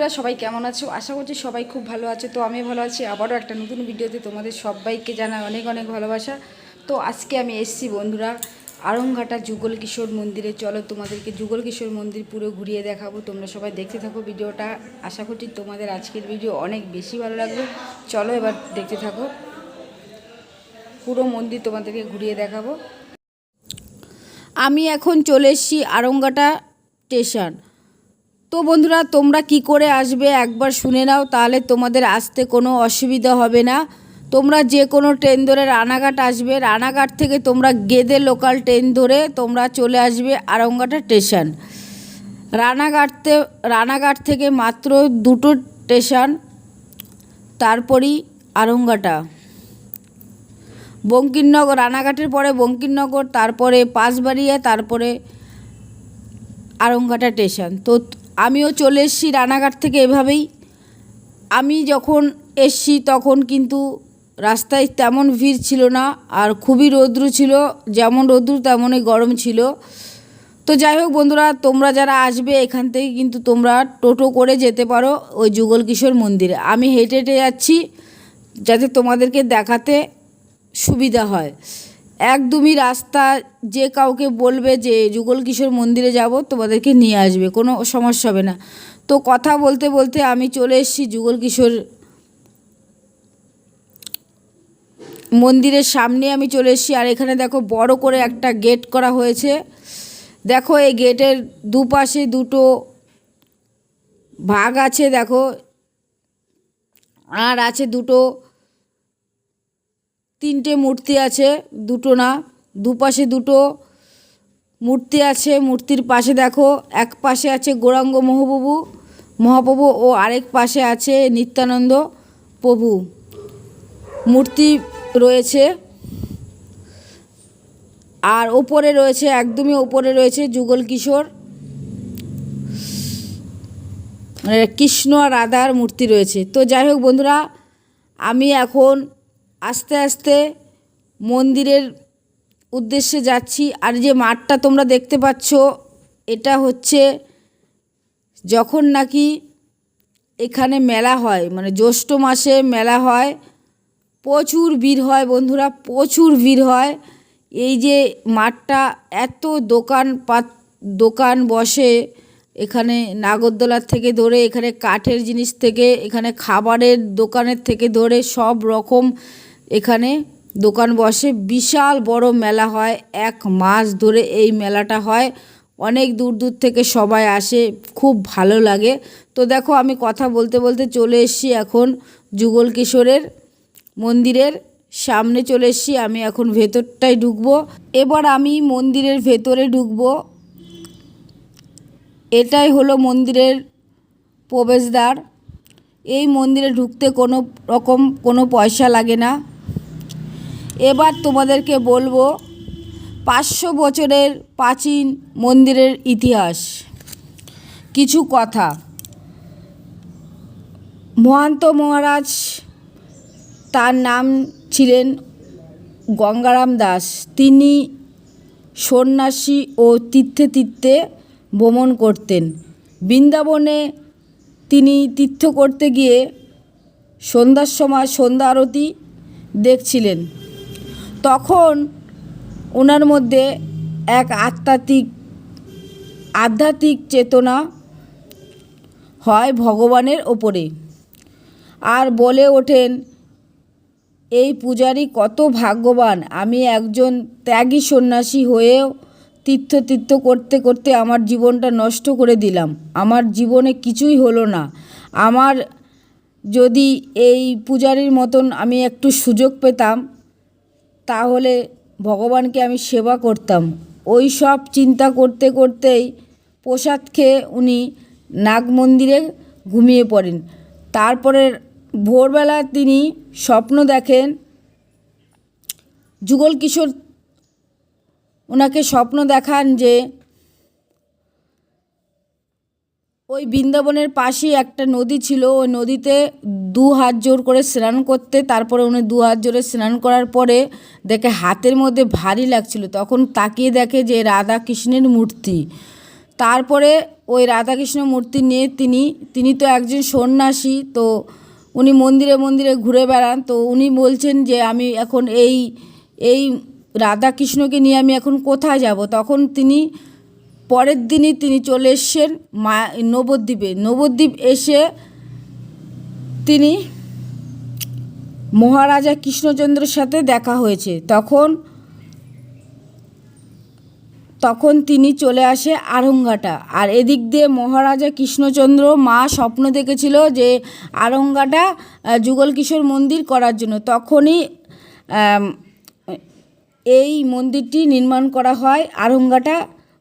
বন্ধুরা, সবাই কেমন আছো? আশা করছি সবাই খুব ভালো আছে। তো আমি ভালো আছি। আবারও একটা নতুন ভিডিওতে তোমাদের সবাইকে জানাই অনেক অনেক ভালোবাসা। তো আজকে আমি এসছি, বন্ধুরা, আরংঘাটা যুগল কিশোর মন্দিরে। চলো তোমাদেরকে যুগল কিশোর মন্দির পুরো ঘুরিয়ে দেখাবো। তোমরা সবাই দেখতে থাকো ভিডিওটা। আশা করছি তোমাদের আজকের ভিডিও অনেক বেশি ভালো লাগবে। চলো এবার দেখতে থাকো। পুরো মন্দির তোমাদেরকে ঘুরিয়ে দেখাবো। আমি এখন চলে এসেছি আরঙ্গাটা স্টেশন। তো বন্ধুরা, তোমরা কি করে আসবে একবার শুনে নাও, তাহলে তোমাদের আসতে কোনো অসুবিধা হবে না। তোমরা যে কোনো ট্রেন ধরে রানাঘাট আসবে, রানাঘাট থেকে তোমরা গেদে লোকাল ট্রেন ধরে তোমরা চলে আসবে আরঙ্গাটা স্টেশন রানাঘাটতে, রানাঘাট থেকে মাত্র দুটো স্টেশন তারপরই আরঙ্গাটা। বঙ্কিমনগর, রানাঘাটের পরে বঙ্কিমনগর, তারপরে পাঁচবাড়িয়া, তারপরে আরংঘাটা স্টেশন তো আমিও চলে এসেছি রানাঘাট থেকে এভাবেই। আমি যখন এসছি তখন কিন্তু রাস্তায় তেমন ভিড় ছিল না, আর খুবই রৌদ্র ছিল, যেমন রৌদ্র তেমনই গরম ছিল। তো যাই হোক বন্ধুরা, তোমরা যারা আসবে এখান থেকে কিন্তু তোমরা টোটো করে যেতে পারো ওই যুগল কিশোর মন্দিরে। আমি হেঁটে হেঁটে যাচ্ছি যাতে তোমাদেরকে দেখাতে সুবিধা হয়। একদমই রাস্তা, যে কাউকে বলবে যে, যুগল কিশোর মন্দিরে যাব, তোমাদেরকে নিয়ে আসবে, কোনো সমস্যা হবে না। তো কথা বলতে বলতে আমি চলে এসেছি যুগল কিশোর মন্দিরের সামনে আমি চলে এসেছি। আর এখানে দেখো বড় করে একটা গেট করা হয়েছে। দেখো এই গেটের দুপাশে দুটো ভাগ আছে, দেখো। আর আছে দুটো তিনটে মূর্তি আছে, দুটো না, দুপাশে দুটো মূর্তি আছে, মূর্তির পাশে দেখো, এক পাশে আছে গৌরাঙ্গ মহাপ্রভু মহাপ্রভু ও আরেক পাশে আছে নিত্যানন্দ প্রভু। মূর্তি রয়েছে। আর ওপরে রয়েছে, একদমই ওপরে রয়েছে যুগল কিশোর। মানে কৃষ্ণ আর রাধার মূর্তি রয়েছে। তো যাই হোক বন্ধুরা, আমি এখন আস্তে আস্তে মন্দিরের উদ্দেশ্যে যাচ্ছি। আর যে মাঠটা তোমরা দেখতে পাচ্ছ, এটা হচ্ছে যখন নাকি এখানে মেলা হয় মানে জ্যৈষ্ঠ মাসে মেলা হয়, প্রচুর ভিড় হয় বন্ধুরা, প্রচুর ভিড় হয়। এই যে মাঠটা এত দোকান পাত, দোকান বসে এখানে নাগরদোলার থেকে ধরে, এখানে কাঠের জিনিস থেকে, এখানে খাবারের দোকানের থেকে ধরে, সব রকম এখানে দোকান বসে বিশাল বড় মেলা হয়। এক মাস ধরে এই মেলাটা হয়। অনেক দূর দূর থেকে সবাই আসে, খুব ভালো লাগে। তো দেখো আমি কথা বলতে বলতে চলে এসছি এখন যুগল কিশোরের মন্দিরের সামনে চলে এসেছি। আমি এখন ভেতরটাই ঢুকবো। এবার আমি মন্দিরের ভেতরে ঢুকবো। এটাই হলো মন্দিরের প্রবেশদ্বার। এই মন্দিরে ঢুকতে কোনো রকম কোনো পয়সা লাগে না। এবার তোমাদেরকে বলব পাঁচশো বছরের প্রাচীন মন্দিরের ইতিহাস। কিছু কথা। মহান্ত মহারাজ তার নাম ছিলেন গঙ্গারাম দাস। তিনি সন্ন্যাসী ও তীর্থে তীর্থে ভ্রমণ করতেন। বৃন্দাবনে তিনি তীর্থ করতে গিয়ে সন্ধ্যার সময় সন্ধ্যা আরতি দেখছিলেন। তখন ওনার মধ্যে এক আধ্যাত্মিক আধ্যাত্মিক চেতনা হয় ভগবানের ওপরে। আর বলে ওঠেন, এই পূজারি কত ভাগ্যবান, আমি একজন ত্যাগী সন্ন্যাসী হয়েও তীর্থ তীর্থ করতে করতে আমার জীবনটা নষ্ট করে দিলাম। আমার জীবনে কিছুই হলো না। আমার যদি এই পূজারির মতন আমি একটু সুযোগ পেতাম তাহলে ভগবানকে আমি সেবা করতাম। ওই সব চিন্তা করতে করতেই প্রসাদ খেয়ে উনি নাগ মন্দিরে ঘুমিয়ে পড়েন। তারপরে ভোরবেলা তিনি স্বপ্ন দেখেন যুগল কিশোর ওনাকে স্বপ্ন দেখান যে ওই বৃন্দাবনের পাশেই একটা নদী ছিল। ওই নদীতে দু হাত জোর করে স্নান করতে, তারপরে উনি দু হাত জোরে স্নান করার পরে দেখে হাতের মধ্যে ভারী লাগছিল। তখন তাকিয়ে দেখে যে রাধা কৃষ্ণের মূর্তি। তারপরে ওই রাধাকৃষ্ণ মূর্তি নিয়ে তিনি তিনি তো একজন সন্ন্যাসী, তো উনি মন্দিরে মন্দিরে ঘুরে বেড়ান। তো উনি বলছেন যে আমি এখন এই এই রাধাকৃষ্ণকে নিয়ে আমি এখন কোথায় যাব? তখন তিনি পরের দিনই তিনি চলে এসছেন মা, নবদ্বীপে। নবদ্বীপ এসে তিনি মহারাজা কৃষ্ণচন্দ্রের সাথে দেখা হয়েছে। তখন তখন তিনি চলে আসে আরঙ্গাটা। আর এদিক দিয়ে মহারাজা কৃষ্ণচন্দ্র মা স্বপ্ন দেখেছিল যে আরঙ্গাটা যুগল কিশোর মন্দির করার জন্য। তখনই এই মন্দিরটি নির্মাণ করা হয় আরঙ্গাটা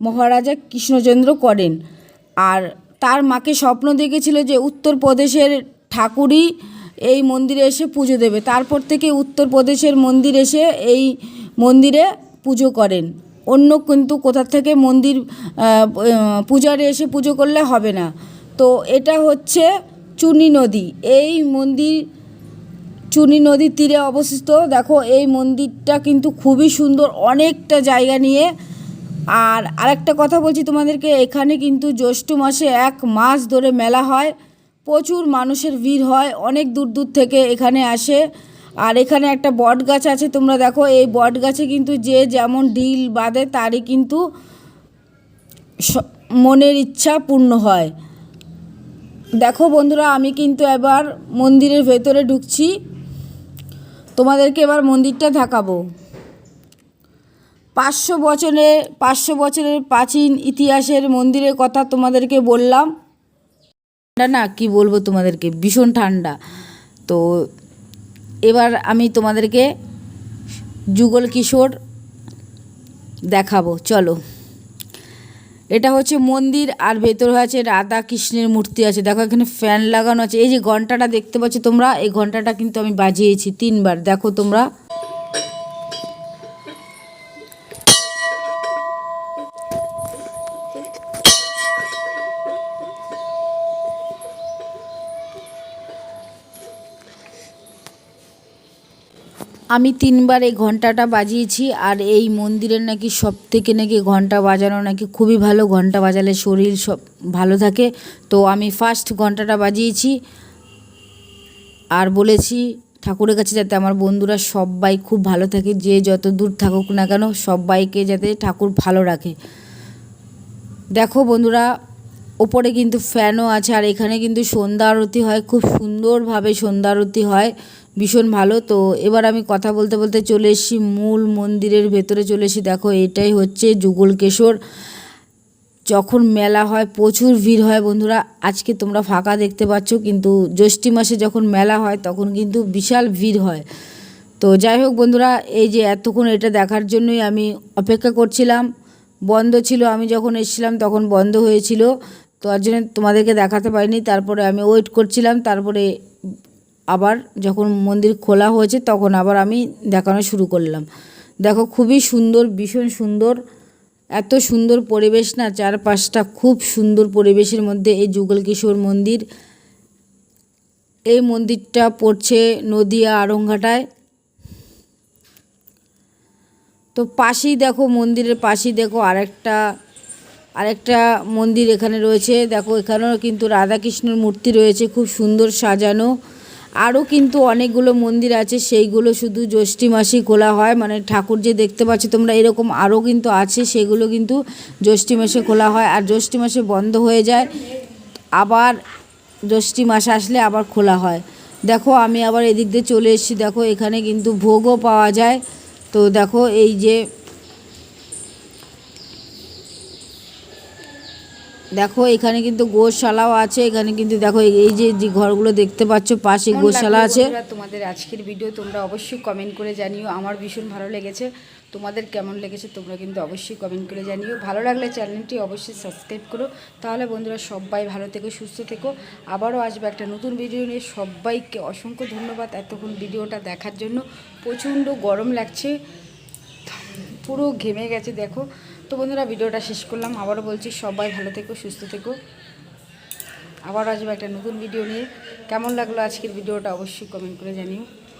মহারাজা কৃষ্ণচন্দ্র করেন। আর তার মাকে স্বপ্ন দেখেছিল যে উত্তরপ্রদেশের ঠাকুরই এই মন্দিরে এসে পুজো দেবে। তারপর থেকে উত্তরপ্রদেশের মন্দির এসে এই মন্দিরে পুজো করেন। অন্য কিন্তু কোথা থেকে মন্দির পূজারে এসে পুজো করলে হবে না। তো এটা হচ্ছে চুনি নদী। এই মন্দির, চুনি নদীর তীরে অবস্থিত। দেখো, এই মন্দিরটা কিন্তু খুবই সুন্দর। অনেকটা জায়গা নিয়ে আর আরেকটা কথা বলছি তোমাদেরকে, এখানে কিন্তু জ্যৈষ্ঠ মাসে এক মাস ধরে মেলা হয়, প্রচুর মানুষের ভিড় হয়, অনেক দূর দূর থেকে এখানে আসে। আর এখানে একটা বট গাছ আছে, তোমরা দেখো, এই বট গাছে কিন্তু যে যেমন ডিল বাঁধে, তারই কিন্তু মনের ইচ্ছা পূর্ণ হয়। দেখো বন্ধুরা, আমি কিন্তু এবার মন্দিরের ভেতরে ঢুকছি। তোমাদেরকে এবার মন্দিরটা দেখাবো। পাঁচশো বছরে পাঁচশো বছরের প্রাচীন ইতিহাসের মন্দিরের কথা তোমাদেরকে বললাম। ঠান্ডা না? কি বলব তোমাদেরকে? ভীষণ ঠান্ডা। তো এবার আমি তোমাদেরকে যুগল কিশোর দেখাবো। চলো। এটা হচ্ছে মন্দির, আর ভেতরে আছে রাধা কৃষ্ণের মূর্তি আছে। দেখো এখানে ফ্যান লাগানো আছে। এই যে ঘন্টাটা দেখতে পাচ্ছ তোমরা, এই ঘন্টাটা কিন্তু আমি বাজিয়েছি তিনবার। দেখো তোমরা। আমি তিনবার এই ঘন্টাটা বাজিয়েছি আর এই মন্দিরের নাকি সব থেকে নাকি ঘণ্টা বাজানো নাকি খুবই ভালো। ঘণ্টা বাজালে শরীর সব ভালো থাকে। তো আমি ফার্স্ট ঘন্টাটা বাজিয়েছি আর বলেছি ঠাকুরের কাছে যাতে আমার বন্ধুরা সবাই খুব ভালো থাকে, যে যত দূর থাকুক না কেন সবাইকে যাতে ঠাকুর ভালো রাখে। দেখো বন্ধুরা, ওপরে কিন্তু ফ্যানও আছে আর এখানে কিন্তু সন্ধ্যা আরতি হয়, খুব সুন্দরভাবে সন্ধ্যা আরতি হয়। ভীষণ ভালো। তো এবার আমি কথা বলতে বলতে চলে এসেছি মূল মন্দিরের ভেতরে চলে এসেছি। দেখো, এটাই হচ্ছে যুগল কেশর। যখন মেলা হয়, প্রচুর ভিড় হয় বন্ধুরা। আজকে তোমরা ফাঁকা দেখতে পাচ্ছ, কিন্তু জ্যৈষ্ঠী মাসে যখন মেলা হয়, তখন কিন্তু বিশাল ভিড় হয়। তো যাই হোক বন্ধুরা, এই যে এতক্ষণ এটা দেখার জন্যই আমি অপেক্ষা করছিলাম। বন্ধ ছিল, আমি যখন এসেছিলাম তখন বন্ধ হয়েছিল। তো তার জন্য তোমাদেরকে দেখাতে পারিনি। তারপরে আমি ওয়েট করছিলাম। তারপরে আবার যখন মন্দির খোলা হয়েছে তখন আবার আমি দেখানো শুরু করলাম। দেখো খুবই সুন্দর, ভীষণ সুন্দর, এত সুন্দর পরিবেশ না, চারপাশটা খুব সুন্দর পরিবেশের মধ্যে এই যুগল কিশোর মন্দির। এই মন্দিরটা পড়ছে নদিয়া আরংঘাটায় তো পাশেই দেখো মন্দিরের পাশেই দেখো আরেকটা আরেকটা মন্দির এখানে রয়েছে। দেখো এখানেও কিন্তু রাধাকৃষ্ণের মূর্তি রয়েছে, খুব সুন্দর সাজানো। আরও কিন্তু অনেকগুলো মন্দির আছে, সেইগুলো শুধু জ্যৈষ্ঠী মাসেই খোলা হয়। মানে ঠাকুর যে দেখতে পাচ্ছ তোমরা, এরকম আরও কিন্তু আছে, সেগুলো কিন্তু জ্যৈষ্ঠী মাসে খোলা হয়। আর জ্যৈষ্ঠী মাসে বন্ধ হয়ে যায়, আবার জ্যৈষ্ঠী মাস আসলে আবার খোলা হয়। দেখো, আমি আবার এদিক দিয়ে চলে এসেছি। দেখো, এখানে কিন্তু ভোগও পাওয়া যায়। তো দেখো, এই যে দেখো এখানে কিন্তু গোশালাও আছে এখানে কিন্তু দেখো এই যে যে ঘরগুলো দেখতে পাচ্ছ পাশে গোশালা আছে। তোমাদের আজকের ভিডিও তোমরা অবশ্যই কমেন্ট করে জানিও আমার ভীষণ ভালো লেগেছে। তোমাদের কেমন লেগেছে তোমরা কিন্তু অবশ্যই কমেন্ট করে জানিও। ভালো লাগলে চ্যানেলটি অবশ্যই সাবস্ক্রাইব করো। তাহলে বন্ধুরা সবাই ভালো থেকো সুস্থ থেকো। আবারও আসবে একটা নতুন ভিডিও নিয়ে। সবাইকে অসংখ্য ধন্যবাদ এতক্ষণ ভিডিওটা দেখার জন্য। প্রচণ্ড গরম লাগছে। পুরো ঘেমে গেছে দেখো। তো বন্ধুরা, ভিডিওটা শেষ করলাম। আবারও বলছি, সবাই ভালো থেকো, সুস্থ থেকো। আবার আসব একটা নতুন ভিডিও নিয়ে। কেমন লাগল আজকের ভিডিওটা অবশ্যই কমেন্ট করে জানিও।